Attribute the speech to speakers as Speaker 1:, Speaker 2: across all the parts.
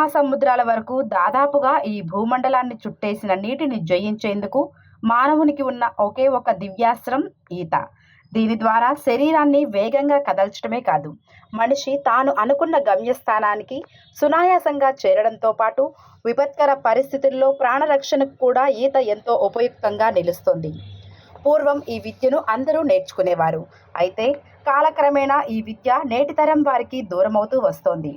Speaker 1: మహాసముద్రాల వరకు దాదాపుగా ఈ భూమండలాన్ని చుట్టేసిన నీటిని జయించేందుకు మానవునికి ఉన్న ఒకే ఒక దివ్యాస్త్రం ఈత. దీని ద్వారా శరీరాన్ని వేగంగా కదల్చడమే కాదు మనిషి తాను అనుకున్న గమ్యస్థానానికి సునాయాసంగా చేరడంతో పాటు విపత్కర పరిస్థితుల్లో ప్రాణరక్షణకు కూడా ఈత ఎంతో ఉపయుక్తంగా నిలుస్తుంది. పూర్వం ఈ విద్యను అందరూ నేర్చుకునేవారు. అయితే కాలక్రమేణా ఈ విద్య నేటి తరం వారికి దూరమవుతూ వస్తోంది.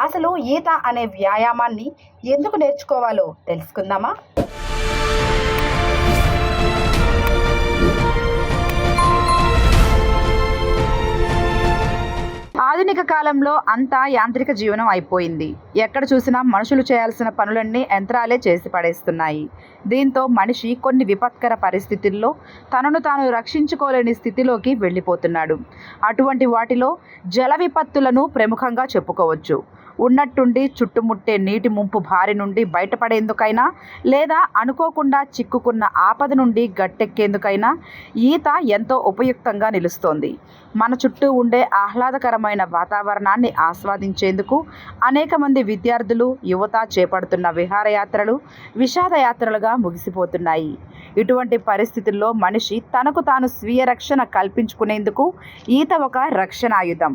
Speaker 1: అసలు ఈత అనే వ్యాయామాన్ని ఎందుకు నేర్చుకోవాలో తెలుసుకుందామా? ఆధునిక కాలంలో అంతా యాంత్రిక జీవనం అయిపోయింది. ఎక్కడ చూసినా మనుషులు చేయాల్సిన పనులన్నీ యంత్రాలే చేసి పడేస్తున్నాయి. దీంతో మనిషి కొన్ని విపత్కర పరిస్థితుల్లో తనను తాను రక్షించుకోలేని స్థితిలోకి వెళ్ళిపోతున్నాడు. అటువంటి వాటిలో జల విపత్తులను ప్రముఖంగా చెప్పుకోవచ్చు. ఉన్నట్టుండి చుట్టుముట్టే నీటి ముంపు భారి నుండి బయటపడేందుకైనా లేదా అనుకోకుండా చిక్కుకున్న ఆపద నుండి గట్టెక్కేందుకైనా ఈత ఎంతో ఉపయుక్తంగా నిలుస్తోంది. మన చుట్టూ ఉండే ఆహ్లాదకరమైన వాతావరణాన్ని ఆస్వాదించేందుకు అనేక మంది విద్యార్థులు యువత చేపడుతున్న విహారయాత్రలు విషాదయాత్రలుగా ముగిసిపోతున్నాయి. ఇటువంటి పరిస్థితుల్లో మనిషి తనకు తాను స్వీయ రక్షణ కల్పించుకునేందుకు ఈత ఒక రక్షణాయుధం.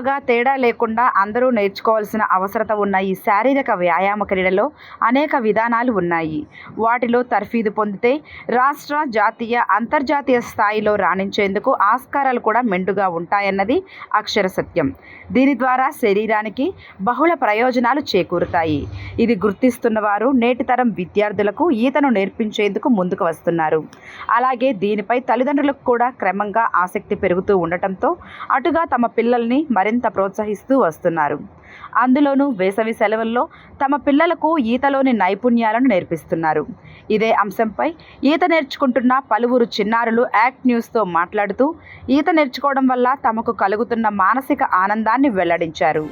Speaker 1: ఆడ తేడా లేకుండా అందరూ నేర్చుకోవాల్సిన అవసరత ఉన్న ఈ శారీరక వ్యాయామ క్రీడలో అనేక విధానాలు ఉన్నాయి. వాటిలో తర్ఫీదు పొందితే రాష్ట్ర జాతీయ అంతర్జాతీయ స్థాయిలో రాణించేందుకు ఆస్కారాలు కూడా మెండుగా ఉంటాయన్నది అక్షర సత్యం. దీని ద్వారా శరీరానికి బహుళ ప్రయోజనాలు చేకూరుతాయి. ఇది గుర్తిస్తున్న వారు నేటి తరం విద్యార్థులకు ఈతను నేర్పించేందుకు ముందుకు వస్తున్నారు. అలాగే దీనిపై తల్లిదండ్రులకు కూడా క్రమంగా ఆసక్తి పెరుగుతూ ఉండటంతో అటుగా తమ పిల్లల్ని మరి మరింత ప్రోత్సహిస్తూ వస్తున్నారు. అందులోనూ వేసవి సెలవుల్లో తమ పిల్లలకు ఈతలోని నైపుణ్యాలను నేర్పిస్తున్నారు. ఇదే అంశంపై ఈత నేర్చుకుంటున్న పలువురు చిన్నారులు యాక్ట్ న్యూస్తో మాట్లాడుతూ ఈత నేర్చుకోవడం వల్ల తమకు కలుగుతున్న మానసిక ఆనందాన్ని వెల్లడించారు.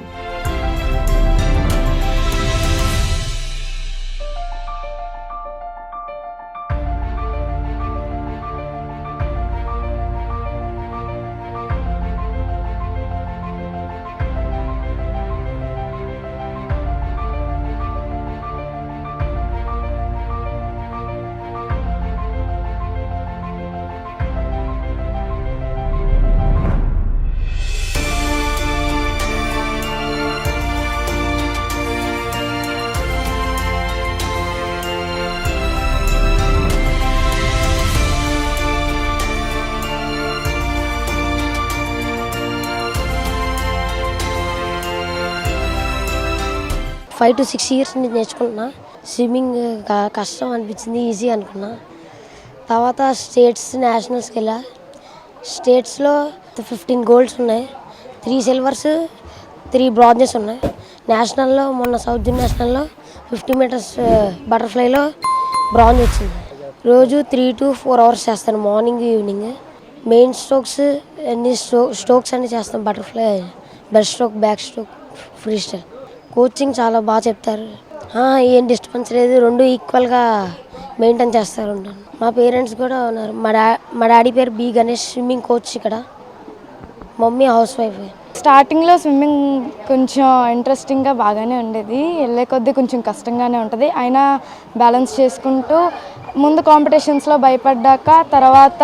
Speaker 2: ఫైవ్ టు సిక్స్ ఇయర్స్ నుంచి నేర్చుకుంటున్నా. స్విమ్మింగ్ క- కష్టం అనిపించింది ఈజీ అనుకున్నా. తర్వాత స్టేట్స్ నేషనల్స్కి వెళ్ళా. స్టేట్స్లో ఫిఫ్టీన్ గోల్డ్స్ ఉన్నాయి. త్రీ సిల్వర్స్ త్రీ బ్రాంజెస్ ఉన్నాయి. నేషనల్లో మొన్న సౌత్ నేషనల్లో ఫిఫ్టీ మీటర్స్ బటర్ఫ్లైలో బ్రాంజ్ వచ్చింది. రోజు త్రీ టు ఫోర్ అవర్స్ చేస్తాను మార్నింగ్ ఈవినింగ్ మెయిన్ స్ట్రోక్స్ అన్ని స్ట్రో స్ట్రోక్స్ అన్ని చేస్తాం butterfly best stroke backstroke freestyle coaching చాలా బాగా చెప్తారు. ఏం డిస్టర్బెన్స్ లేదు. రెండు ఈక్వల్గా మెయింటైన్ చేస్తారు ఉంటాను మా పేరెంట్స్ కూడా ఉన్నారు. మా డా మా డాడీ పేరు బి గణేష్. స్విమ్మింగ్ కోచ్ ఇక్కడ. మమ్మీ హౌస్ వైఫ్
Speaker 3: స్టార్టింగ్లో స్విమ్మింగ్ కొంచెం ఇంట్రెస్టింగ్గా బాగానే ఉండేది. వెళ్ళే కొద్దీ కొంచెం కష్టంగానే ఉంటుంది. అయినా బ్యాలెన్స్ చేసుకుంటూ ముందు కాంపిటీషన్స్లో భయపడ్డాక తర్వాత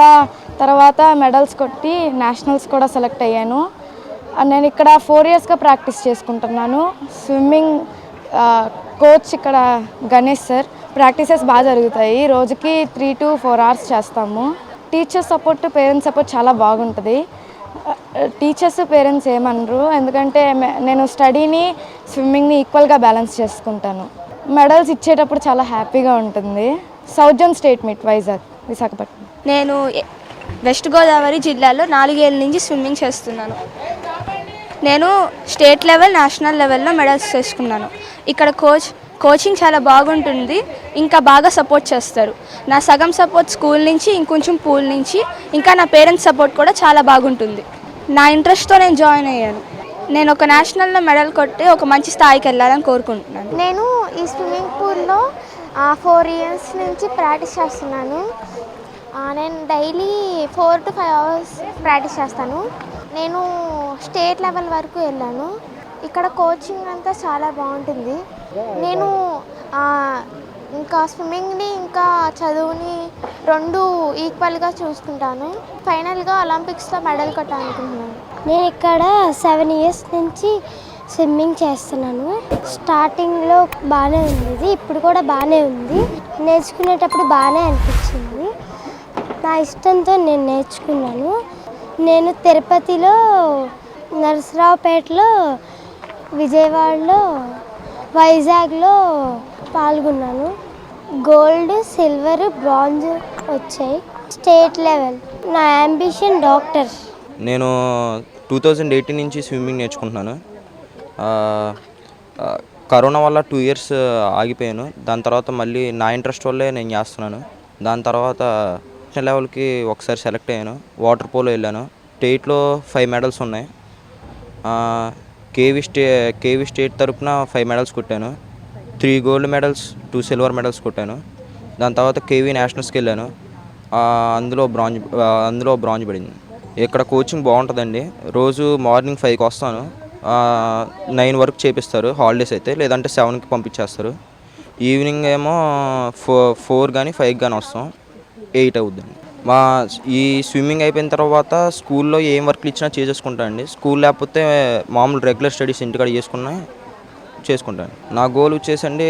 Speaker 3: తర్వాత మెడల్స్ కొట్టి నేషనల్స్ కూడా సెలెక్ట్ అయ్యాను. నేను ఇక్కడ ఫోర్ ఇయర్స్గా ప్రాక్టీస్ చేసుకుంటున్నాను. స్విమ్మింగ్ కోచ్ ఇక్కడ గణేష్ సార్. ప్రాక్టీసెస్ బాగా జరుగుతాయి. రోజుకి త్రీ టు ఫోర్ అవర్స్ చేస్తాము. టీచర్ సపోర్ట్ పేరెంట్స్ సపోర్ట్ చాలా బాగుంటుంది. టీచర్స్ పేరెంట్స్ ఏమనరు. ఎందుకంటే మే- నేను స్టడీని స్విమ్మింగ్ని ఈక్వల్గా బ్యాలెన్స్ చేసుకుంటాను. మెడల్స్ ఇచ్చేటప్పుడు చాలా హ్యాపీగా ఉంటుంది. South zone state meet Vizag Visakhapatnam.
Speaker 4: నేను వెస్ట్ గోదావరి జిల్లాలో నాలుగేళ్ళ నుంచి స్విమ్మింగ్ చేస్తున్నాను. నేను స్టేట్ లెవెల్ నేషనల్ లెవెల్లో మెడల్స్ చేసుకున్నాను ఇక్కడ కోచ్ కోచింగ్ చాలా బాగుంటుంది. ఇంకా బాగా సపోర్ట్ చేస్తారు. నా సగం సపోర్ట్ స్కూల్ నుంచి ఇంకొంచెం పూల్ నుంచి ఇంకా నా పేరెంట్స్ సపోర్ట్ కూడా చాలా బాగుంటుంది. నా ఇంట్రెస్ట్తో నేను జాయిన్ అయ్యాను. నేను ఒక నేషనల్లో మెడల్ కొట్టి ఒక మంచి స్థాయికి వెళ్ళాలని కోరుకుంటున్నాను.
Speaker 5: నేను ఈ స్విమ్మింగ్ పూల్లో ఫోర్ ఇయర్స్ నుంచి ప్రాక్టీస్ చేస్తున్నాను. నేను daily four to five hours practice చేస్తాను. నేను స్టేట్ లెవెల్ వరకు వెళ్ళాను. ఇక్కడ కోచింగ్ అంతా చాలా బాగుంటుంది. నేను ఇంకా స్విమ్మింగ్ని ఇంకా చదువుని రెండు ఈక్వల్గా చూసుకుంటాను. ఫైనల్గా ఒలింపిక్స్లో మెడల్ కొట్టాలనుకుంటున్నాను.
Speaker 2: నేను ఇక్కడ సెవెన్ ఇయర్స్ నుంచి స్విమ్మింగ్ చేస్తున్నాను. స్టార్టింగ్లో బాగానే ఉంది ఇప్పుడు కూడా బాగానే ఉంది. నేర్చుకునేటప్పుడు బాగానే అనిపించింది. నా ఇష్టంతో నేను నేర్చుకున్నాను. నేను తిరుపతిలో నరసరావుపేటలో విజయవాడలో వైజాగ్లో పాల్గొన్నాను. గోల్డ్ సిల్వర్ బ్రాంజ్ వచ్చాయి. State level. నా అంబిషన్ డాక్టర్.
Speaker 6: నేను టూ థౌజండ్ ఎయిటీన్ నుంచి స్విమ్మింగ్ నేర్చుకుంటున్నాను. కరోనా వల్ల టూ ఇయర్స్ ఆగిపోయాను. దాని తర్వాత మళ్ళీ నా ఇంట్రెస్ట్ వల్లే నేను చేస్తున్నాను. దాని తర్వాత నేషనల్ లెవెల్కి ఒకసారి సెలెక్ట్ అయ్యాను. వాటర్ పోలో వెళ్ళాను. స్టేట్లో ఫైవ్ మెడల్స్ ఉన్నాయి. కేవీ స్టే కేవీ స్టేట్ తరపున ఫైవ్ మెడల్స్ కొట్టాను. Three gold medals two silver medals కొట్టాను. దాని తర్వాత కేవీ నేషనల్స్కి వెళ్ళాను. అందులో బ్రాంజ్ అందులో బ్రాంజ్ పడింది. ఇక్కడ కోచింగ్ బాగుంటుందండి. రోజు మార్నింగ్ ఫైవ్కి వస్తాను. నైన్ వరకు చేపిస్తారు. హాలిడేస్ అయితే లేదంటే సెవెన్కి పంపించేస్తారు. ఈవినింగ్ ఏమో ఫో ఫోర్ కానీ ఫైవ్ కానీ వస్తాం. ఎయిట్ అవుద్దండి. మా ఈ స్విమ్మింగ్ అయిపోయిన తర్వాత స్కూల్లో ఏం వర్క్లు ఇచ్చినా చేసేసుకుంటా అండి. స్కూల్ లేకపోతే మామూలు రెగ్యులర్ స్టడీస్ ఇంటికాడ చేసుకున్నా చేసుకుంటాను నా గోల్ వచ్చేసండి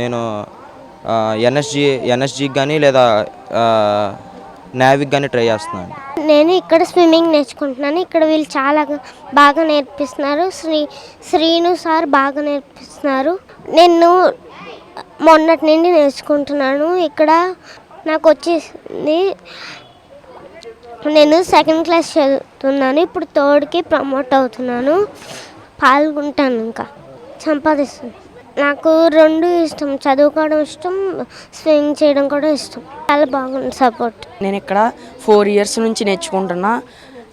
Speaker 6: నేను ఎన్ఎస్జి ఎన్ఎస్జికి కానీ లేదా నావిక్ కానీ ట్రై చేస్తున్నాను
Speaker 2: నేను ఇక్కడ స్విమ్మింగ్ నేర్చుకుంటున్నాను. ఇక్కడ వీళ్ళు చాలా బాగా నేర్పిస్తున్నారు. శ్రీ శ్రీను సార్ బాగా నేర్పిస్తున్నారు. నేను మొన్నటి నుండి నేర్చుకుంటున్నాను. ఇక్కడ నాకు వచ్చేసింది నేను సెకండ్ క్లాస్ చదువుతున్నాను. ఇప్పుడు థర్డ్కి ప్రమోట్ అవుతున్నాను. పాల్గొంటాను ఇంకా. సంపాదిస్తుంది నాకు రెండు ఇష్టం. చదువుకోవడం ఇష్టం స్విమ్మింగ్ చేయడం కూడా ఇష్టం. చాలా బాగుంది సపోర్ట్
Speaker 7: నేను ఇక్కడ ఫోర్ ఇయర్స్ నుంచి నేర్చుకుంటున్నా.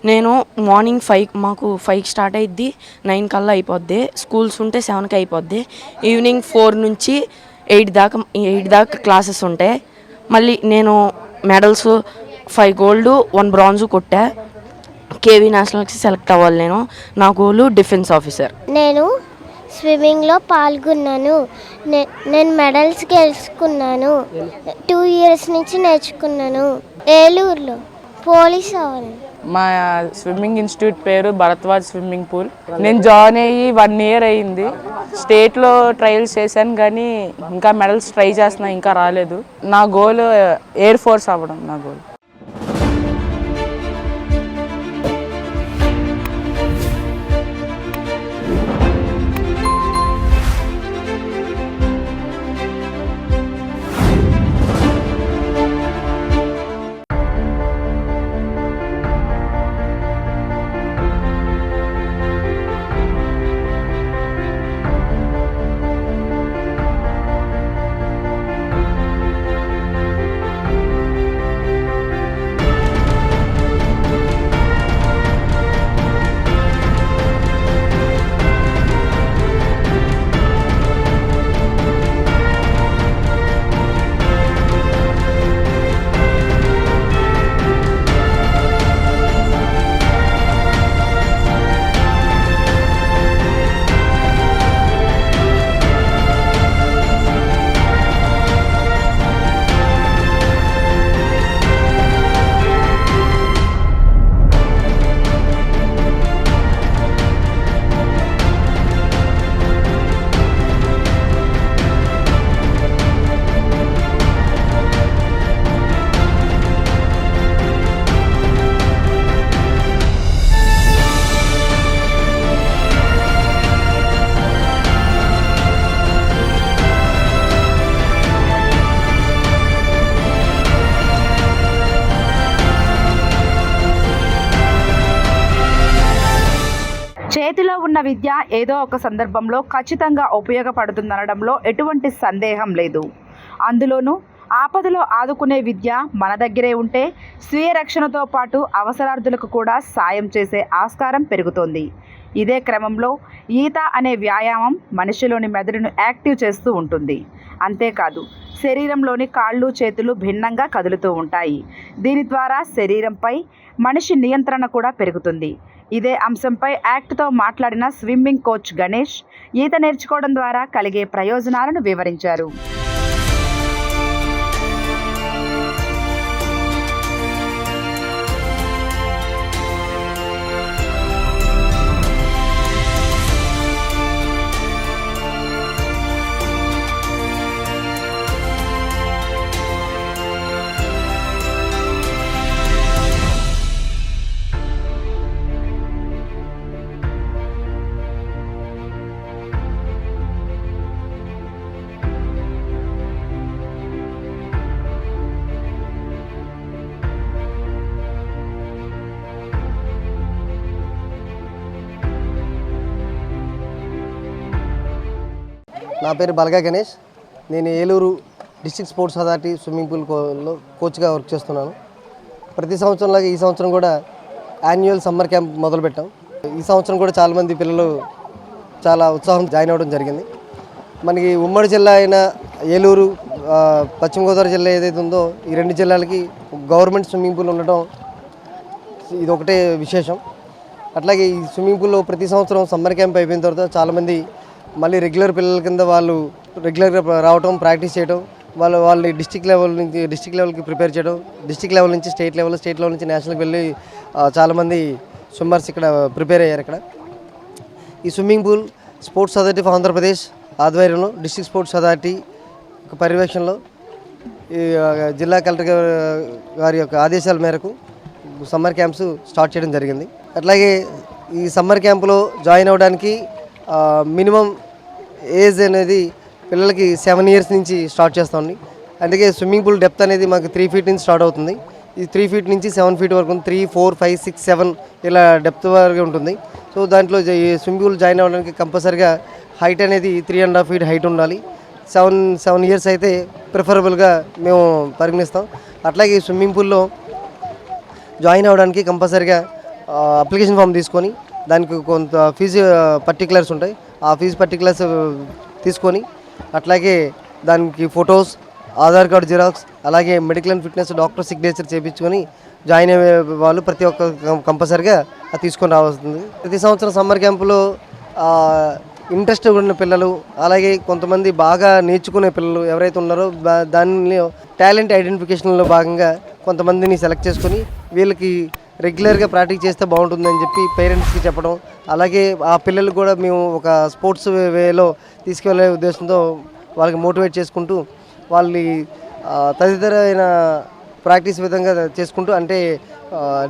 Speaker 7: నేను మార్నింగ్ ఫైవ్ మాకు ఫైవ్ స్టార్ట్ అయిద్ది. నైన్ కల్లా అయిపోద్ది. స్కూల్స్ ఉంటే సెవెన్కి అయిపోద్ది. ఈవినింగ్ ఫోర్ నుంచి ఎయిట్ దాకా ఎయిట్ దాకా క్లాసెస్ ఉంటాయి. మళ్ళీ నేను medals five gold one bronze కొట్టా. కేవీ నేషనల్కి సెలెక్ట్ అవ్వాలి నేను. నా గోలు డిఫెన్స్ ఆఫీసర్.
Speaker 2: నేను స్విమ్మింగ్లో పాల్గొన్నాను. నే- నేను మెడల్స్ గెలుచుకున్నాను. టూ ఇయర్స్ నుంచి నేర్చుకున్నాను. ఏలూరులో పోలీస్ అవ్వాలి
Speaker 8: మా స్విమ్మింగ్ ఇన్స్టిట్యూట్ పేరు భరద్వాజ్ స్విమ్మింగ్ పూల్. నేను జాయిన్ అయ్యి వన్ ఇయర్ అయ్యింది స్టేట్లో ట్రయల్స్ చేశాను కానీ ఇంకా మెడల్స్ ట్రై చేస్తున్నా ఇంకా రాలేదు. నా గోల్ ఎయిర్ ఫోర్స్ అవ్వడం నా గోల్.
Speaker 1: ఏదో ఒక సందర్భంలో ఖచ్చితంగా ఉపయోగపడుతుందనడంలో ఎటువంటి సందేహం లేదు. అందులోనూ ఆపదలో ఆదుకునే విద్య మన దగ్గరే ఉంటే స్వీయ రక్షణతో పాటు అవసరార్థులకు కూడా సాయం చేసే ఆస్కారం పెరుగుతోంది. ఇదే క్రమంలో ఈత అనే వ్యాయామం మనిషిలోని మెదడును యాక్టివ్ చేస్తూ ఉంటుంది. అంతేకాదు శరీరంలోని కాళ్ళు చేతులు భిన్నంగా కదులుతూ ఉంటాయి. దీని ద్వారా శరీరంపై మనిషి నియంత్రణ కూడా పెరుగుతుంది. ఇదే అంశంపై యాక్ట్తో మాట్లాడిన స్విమ్మింగ్ కోచ్ గణేష్ ఈత నేర్చుకోవడం ద్వారా కలిగే ప్రయోజనాలను వివరించారు.
Speaker 9: నా పేరు బలగా గణేష్. నేను Eluru district sports authority swimming pool కోలో కోచ్గా వర్క్ చేస్తున్నాను. ప్రతి సంవత్సరంలాగా ఈ సంవత్సరం కూడా యాన్యువల్ సమ్మర్ క్యాంప్ మొదలుపెట్టాం. ఈ సంవత్సరం కూడా చాలామంది పిల్లలు చాలా ఉత్సాహం జాయిన్ అవ్వడం జరిగింది. మనకి ఉమ్మడి జిల్లా అయిన ఏలూరు పశ్చిమగోదావరి పశ్చిమ గోదావరి జిల్లా ఏదైతే ఉందో ఈ రెండు జిల్లాలకి గవర్నమెంట్ స్విమ్మింగ్ పూల్ ఉండటం ఇది ఒకటే విశేషం. అట్లాగే ఈ స్విమ్మింగ్ పూల్లో ప్రతి సంవత్సరం సమ్మర్ క్యాంప్ అయిపోయిన తర్వాత చాలామంది మళ్ళీ రెగ్యులర్ పిల్లల కింద వాళ్ళు రెగ్యులర్గా రావటం ప్రాక్టీస్ చేయడం వాళ్ళు వాళ్ళని డిస్టిక్ లెవెల్ నుంచి డిస్టిక్ లెవెల్కి ప్రిపేర్ చేయడం డిస్టిక్ లెవెల్ నుంచి స్టేట్ లెవెల్ స్టేట్ లెవెల్ నుంచి నేషనల్కి వెళ్ళి చాలామంది స్విమ్మర్స్ ఇక్కడ ప్రిపేర్ అయ్యారు ఇక్కడ. ఈ swimming pool sports authority of Andhra Pradesh ఆధ్వర్యంలో డిస్టిక్ స్పోర్ట్స్ అథారిటీ పర్యవేక్షణలో ఈ జిల్లా కలెక్టర్ గారి యొక్క ఆదేశాల మేరకు సమ్మర్ క్యాంప్స్ స్టార్ట్ చేయడం జరిగింది. అట్లాగే ఈ సమ్మర్ క్యాంపులో జాయిన్ అవ్వడానికి మినిమం ఏజ్ అనేది పిల్లలకి సెవెన్ ఇయర్స్ నుంచి స్టార్ట్ చేస్తామండి. అందుకే స్విమ్మింగ్ పూల్ డెప్త్ అనేది మాకు త్రీ ఫీట్ నుంచి స్టార్ట్ అవుతుంది. ఈ త్రీ ఫీట్ నుంచి సెవెన్ ఫీట్ వరకు three four five six seven ఇలా డెప్త్ వరకు ఉంటుంది. సో దాంట్లో స్విమ్మింగ్ పూల్ జాయిన్ అవ్వడానికి కంపల్సరిగా హైట్ అనేది three and half feet height ఉండాలి. సెవెన్ సెవెన్ ఇయర్స్ అయితే ప్రిఫరబుల్గా మేము పరిగణిస్తాం. అట్లాగే ఈ స్విమ్మింగ్ పూల్లో జాయిన్ అవ్వడానికి కంపల్సరిగా అప్లికేషన్ ఫామ్ తీసుకొని దానికి కొంత ఫీజు పర్టికులర్స్ ఉంటాయి. ఆ ఫీజు పర్టికులర్స్ తీసుకొని అట్లాగే దానికి ఫొటోస్ ఆధార్ కార్డు జిరాక్స్ అలాగే medical and fitness doctor signature చేయించుకొని జాయిన్ అయ్యే వాళ్ళు ప్రతి ఒక్క కంపల్సరిగా అది తీసుకొని రావాల్సింది. ప్రతి సంవత్సరం సమ్మర్ క్యాంపులో ఇంట్రెస్ట్ ఉన్న పిల్లలు అలాగే కొంతమంది బాగా నేర్చుకునే పిల్లలు ఎవరైతే ఉన్నారో దానిలో టాలెంట్ ఐడెంటిఫికేషన్లో భాగంగా కొంతమందిని సెలెక్ట్ చేసుకొని వీళ్ళకి రెగ్యులర్గా ప్రాక్టీస్ చేస్తే బాగుంటుందని చెప్పి పేరెంట్స్కి చెప్పడం అలాగే ఆ పిల్లలు కూడా మేము ఒక స్పోర్ట్స్ వేలో తీసుకెళ్ళే ఉద్దేశంతో వాళ్ళకి మోటివేట్ చేసుకుంటూ వాళ్ళని తదితరమైన ప్రాక్టీస్ విధంగా చేసుకుంటూ అంటే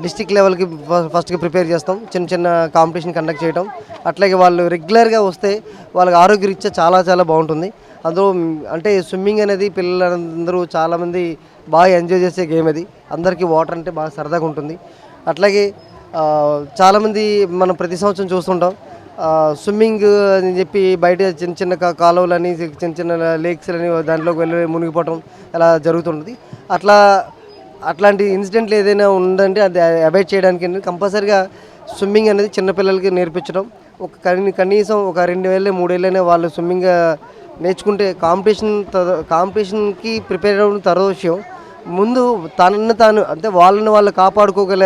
Speaker 9: డిస్టిక్ లెవెల్కి ఫస్ట్గా ప్రిపేర్ చేస్తాం చిన్న చిన్న కాంపిటీషన్ కండక్ట్ చేయడం అట్లాగే వాళ్ళు రెగ్యులర్గా వస్తే వాళ్ళకి ఆరోగ్యరీత్యా చాలా చాలా బాగుంటుంది. అందులో అంటే స్విమ్మింగ్ అనేది పిల్లలందరూ చాలామంది బాగా ఎంజాయ్ చేసే గేమ్ అది. అందరికీ వాటర్ అంటే బాగా సరదాగా ఉంటుంది. అట్లాగే చాలామంది మనం ప్రతి సంవత్సరం చూస్తుంటాం. స్విమ్మింగ్ అని చెప్పి బయట చిన్న చిన్న కాలువలని చిన్న చిన్న లేక్స్ అని దాంట్లోకి వెళ్ళి మునిగిపోవటం అలా జరుగుతుంటుంది. అట్లా అట్లాంటి ఇన్సిడెంట్లు ఏదైనా ఉందంటే అది అవాయిడ్ చేయడానికి కంపల్సరిగా స్విమ్మింగ్ అనేది చిన్నపిల్లలకి నేర్పించడం. ఒక కనీ కనీసం ఒక రెండు వేలు మూడేళ్ళనే వాళ్ళు స్విమ్మింగ్ నేర్చుకుంటే కాంపిటీషన్ కాంపిటీషన్కి ప్రిపేర్ అవ్వడం తర్వాత విషయం. ముందు తనను తాను అంటే వాళ్ళని వాళ్ళు కాపాడుకోగల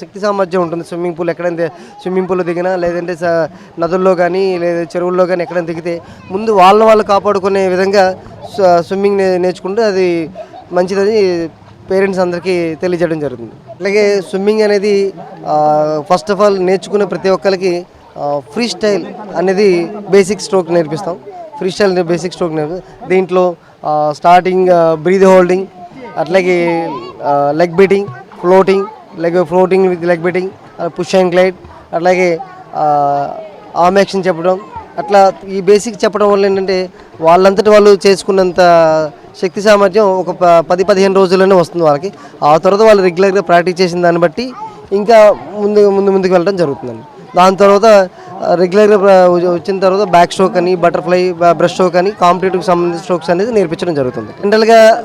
Speaker 9: శక్తి సామర్థ్యం ఉంటుంది. స్విమ్మింగ్ పూల్ ఎక్కడైనా స్విమ్మింగ్ పూల్ దిగినా లేదంటే నదుల్లో కానీ లేదా చెరువుల్లో కానీ ఎక్కడైనా దిగితే ముందు వాళ్ళని వాళ్ళు కాపాడుకునే విధంగా స్విమ్మింగ్ నేర్చుకుంటే అది మంచిదని పేరెంట్స్ అందరికీ తెలియజేయడం జరుగుతుంది. అలాగే స్విమ్మింగ్ అనేది ఫస్ట్ ఆఫ్ ఆల్ నేర్చుకునే ప్రతి ఒక్కరికి ఫ్రీ స్టైల్ అనేది బేసిక్ స్ట్రోక్ నేర్పిస్తాం. ఫ్రీ స్టైల్ బేసిక్ స్ట్రోక్ నేర్పి దీంట్లో స్టార్టింగ్ బ్రీద్ హోల్డింగ్ అట్లాగే leg beating floating leg floating with leg beating push and glide అట్లాగే ఆమెక్షన్ యాక్షన్ చెప్పడం. అట్లా ఈ బేసిక్ చెప్పడం వల్ల ఏంటంటే వాళ్ళంతటి వాళ్ళు చేసుకున్నంత శక్తి సామర్థ్యం ఒక ప- పది పదిహేను రోజుల్లోనే వస్తుంది వాళ్ళకి. ఆ తర్వాత వాళ్ళు రెగ్యులర్గా ప్రాక్టీస్ చేసిన దాన్ని బట్టి ఇంకా ముందు ముందు ముందుకు వెళ్ళడం జరుగుతుందండి. దాని తర్వాత రెగ్యులర్గా వచ్చిన తర్వాత బ్యాక్ స్ట్రోక్ అని బటర్ఫ్లై బ్రష్ స్ట్రోక్ అని కాంపిటేటివ్ సంబంధించిన స్ట్రోక్స్ అనేది నేర్పించడం జరుగుతుంది. జనరల్గా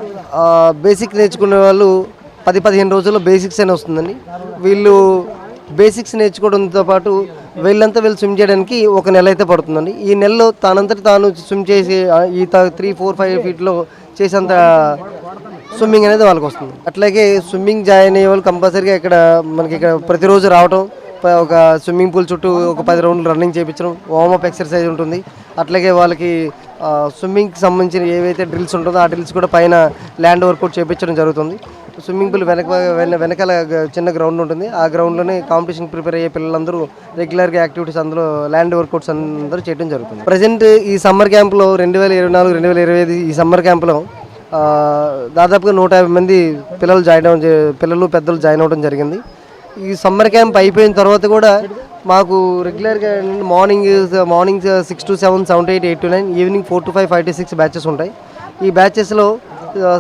Speaker 9: బేసిక్ నేర్చుకునే వాళ్ళు పది పదిహేను రోజుల్లో బేసిక్స్ అని వస్తుందండి. వీళ్ళు బేసిక్స్ నేర్చుకోవడంతో పాటు వీళ్ళంతా వీళ్ళు స్విమ్ చేయడానికి ఒక నెల అయితే పడుతుందండి. ఈ నెలలో తానంతటి తాను స్విమ్ చేసి ఈ త్రీ ఫోర్ ఫైవ్ ఫీట్లో చేసేంత స్విమ్మింగ్ అనేది వాళ్ళకి వస్తుంది. అట్లాగే స్విమ్మింగ్ జాయిన్ అయ్యే వాళ్ళు కంపల్సరీగా ఇక్కడ మనకి ఇక్కడ ప్రతిరోజు రావటం ఒక స్విమ్మింగ్ పూల్ చుట్టూ ఒక పది రౌండ్లు రన్నింగ్ చేయించడం వార్మప్ ఎక్సర్సైజ్ ఉంటుంది. అట్లాగే వాళ్ళకి స్విమ్మింగ్కి సంబంధించిన ఏవైతే డ్రిల్స్ ఉంటుందో ఆ డ్రిల్స్ కూడా పైన ల్యాండ్ వర్కౌట్ చేయించడం జరుగుతుంది. స్విమ్మింగ్ పూల్ వెనక వెనకాల చిన్న గ్రౌండ్ ఉంటుంది. ఆ గ్రౌండ్లోనే కాంపిటీషన్ ప్రిపేర్ అయ్యే పిల్లలందరూ రెగ్యులర్గా యాక్టివిటీస్ అందులో ల్యాండ్ వర్కౌట్స్ అందరూ చేయడం జరుగుతుంది. ప్రజెంట్ ఈ సమ్మర్ క్యాంప్లో రెండు వేల ఇరవై నాలుగు రెండు వేల ఇరవై ఐదు ఈ సమ్మర్ క్యాంప్లో దాదాపుగా నూట యాభై మంది పిల్లలు జాయిన్ అవ్వడం పిల్లలు పెద్దలు జాయిన్ అవ్వడం జరిగింది. ఈ సమ్మర్ క్యాంప్ అయిపోయిన తర్వాత కూడా మాకు రెగ్యులర్గా morning morning six to seven seven to eight eight to nine evening four to five five to six batches ఉంటాయి. ఈ బ్యాచెస్లో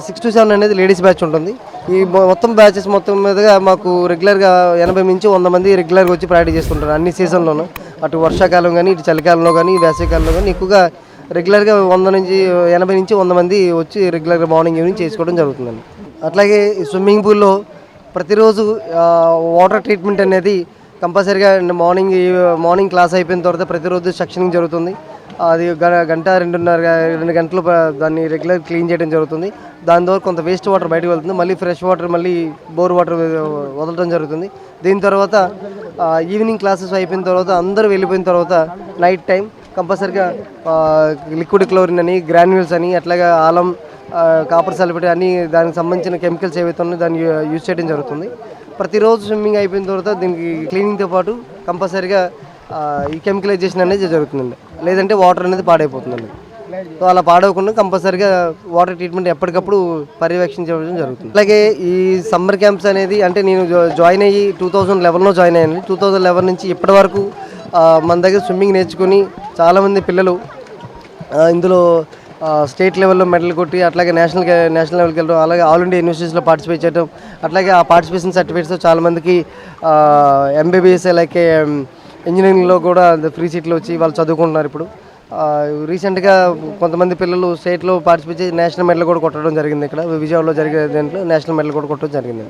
Speaker 9: సిక్స్ టు సెవెన్ అనేది లేడీస్ బ్యాచ్ ఉంటుంది. ఈ మొత్తం బ్యాచెస్ మొత్తం మీదుగా మాకు రెగ్యులర్గా ఎనభై నుంచి వంద మంది రెగ్యులర్గా వచ్చి ప్రాక్టీస్ చేస్తుంటారు. అన్ని సీజన్లోనూ అటు వర్షాకాలం కానీ ఇటు చలికాలంలో కానీ వేసవికాలంలో కానీ ఎక్కువగా రెగ్యులర్గా వంద నుంచి ఎనభై నుంచి వంద మంది వచ్చి రెగ్యులర్గా మార్నింగ్ ఈవినింగ్ చేసుకోవడం జరుగుతుందండి. అట్లాగే ఈ స్విమ్మింగ్ పూల్లో ప్రతిరోజు వాటర్ ట్రీట్మెంట్ అనేది కంపల్సరీగా మార్నింగ్ మార్నింగ్ క్లాస్ అయిపోయిన తర్వాత ప్రతిరోజు సెక్షనింగ్ జరుగుతుంది. అది గ- గంట రెండున్నర రెండు గంటలు దాన్ని రెగ్యులర్ క్లీన్ చేయడం జరుగుతుంది. దాని ద్వారా కొంత వేస్ట్ వాటర్ బయటకు వెళ్తుంది. మళ్ళీ ఫ్రెష్ వాటర్ మళ్ళీ బోర్ వాటర్ వదలడం జరుగుతుంది. దీని తర్వాత ఈవినింగ్ క్లాసెస్ అయిపోయిన తర్వాత అందరూ వెళ్ళిపోయిన తర్వాత నైట్ టైం కంపల్సరీగా లిక్విడ్ క్లోరిన్ అని గ్రాన్యూల్స్ అని అట్లాగే ఆలం కాపర్ సల్ఫేట్ అన్ని దానికి సంబంధించిన కెమికల్స్ ఏవైతే ఉన్నాయో దాన్ని యూజ్ చేయడం జరుగుతుంది. ప్రతిరోజు స్విమ్మింగ్ అయిపోయిన తర్వాత దీనికి క్లీనింగ్తో పాటు కంపల్సరీగా ఈ కెమికలైజేషన్ అనేది జరుగుతుందండి. లేదంటే వాటర్ అనేది పాడైపోతుందండి. సో అలా పాడవకుండా కంపల్సరీగా వాటర్ ట్రీట్మెంట్ ఎప్పటికప్పుడు పర్యవేక్షించడం జరుగుతుంది. అలాగే ఈ సమ్మర్ క్యాంప్స్ అనేది అంటే నేను జాయిన్ అయ్యి టూ థౌజండ్ లెవెన్లో జాయిన్ అయ్యాను టూ థౌజండ్ లెవెన్ నుంచి ఇప్పటి వరకు మన దగ్గర స్విమ్మింగ్ నేర్చుకుని చాలామంది పిల్లలు ఇందులో స్టేట్ లెవెల్లో మెడల్ కొట్టి అట్లాగే నేషనల్ నేషనల్ లెవెల్కి వెళ్ళడం అలాగే ఆల్ ఇండియా యూనివర్సిటీస్లో పార్టిసిపేట్ చేయడం అట్లాగే ఆ పార్టిసిపేషన్ సర్టిఫికేట్స్ చాలామందికి ఎంబీబీఎస్ అలాగే um, ఇంజనీరింగ్లో కూడా ఫ్రీ సీట్లు వచ్చి వాళ్ళు చదువుకుంటున్నారు ఇప్పుడు. రీసెంట్గా కొంతమంది పిల్లలు స్టేట్లో పార్టిసిపేట్ చేసి నేషనల్ మెడల్ కూడా కొట్టడం జరిగింది ఇక్కడ విజయవాడలో జరిగే దాంట్లో నేషనల్ మెడల్ కూడా కొట్టడం జరిగింది.